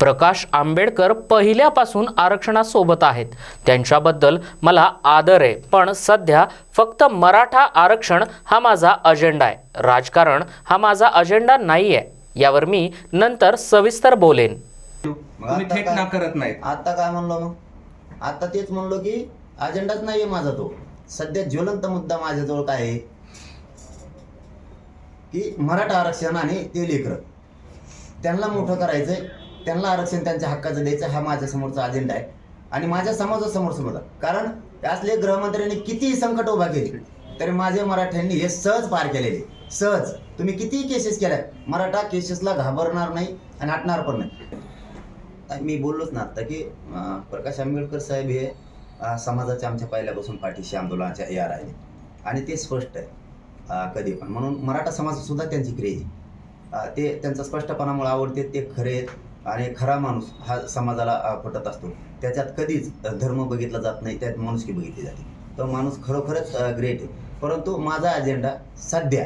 प्रकाश आंबेडकर पहिल्यापासून आरक्षणासोबत आहेत. त्यांच्याबद्दल मला आदर आहे. पण सध्या फक्त मराठा आरक्षण हा माझा अजेंडा आहे. राजकारण हा माझा अजेंडा नाही आहे यावर मी नंतर सविस्तर बोलेन. तुम्ही थेट काय- नाकारत नाहीत. आता काय म्हणलो मग? आता तेच म्हणलो की अजेंडाच नाहीये माझा तो. सध्या ज्वलंत मुद्दा माझ्याजवळ काय आहे? की मराठा आरक्षण आणि ते लेकरं. त्यांना मोठं करायचंय. त्यांना आरक्षण त्यांच्या हक्काचं द्यायचं हा माझ्या समोरचा अजेंडा आहे. आणि माझ्या समाजासमोर समोर कारण त्यातले गृहमंत्र्यांनी कितीही संकट उभा केली तरी माझ्या मराठ्यांनी हे सहज पार केलेले. सहज. तुम्ही कितीही केसेस केल्या मराठा केसेसला घाबरणार नाही आणि हटणार पण नाही. मी बोललोच ना आता की प्रकाश आंबेडकर साहेब हे समाजाच्या आमच्या पहिल्यापासून पाठीशी आंदोलनाच्या या राहिले. आणि ते स्पष्ट आहे कधी पण. म्हणून मराठा समाज सुद्धा त्यांची क्रेज ते त्यांचा स्पष्टपणामुळे आवडते ते खरे आहेत. आणि खरा माणूस हा समाजाला पटत असतो. त्याच्यात कधीच धर्म बघितला जात नाही त्यात माणुसकी बघितली जाते. तो माणूस खरोखरच ग्रेट आहे. परंतु माझा अजेंडा सध्या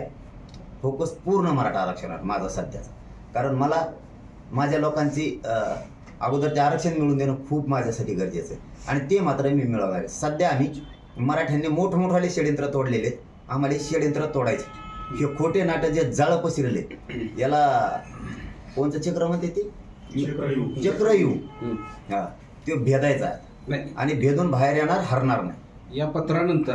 फोकस पूर्ण मराठा आरक्षणात माझा सध्याचा. कारण मला माझ्या लोकांची अगोदर ते आरक्षण मिळून देणं खूप माझ्यासाठी गरजेचं आहे. आणि ते मात्र मी मिळवणार आहे. सध्या आम्ही मराठ्यांनी मोठमोठाले षडयंत्र तोडलेले आहेत. आम्हाला षडयंत्र तोडायचे हे खोटे नाटक जे जाळं पसरले याला कोणतं चक्र म्हणते ते? चक्रयू हा तो भेदायचा आहे. नाही. आणि भेदून बाहेर येणार हरणार नाही. या पत्रानंतर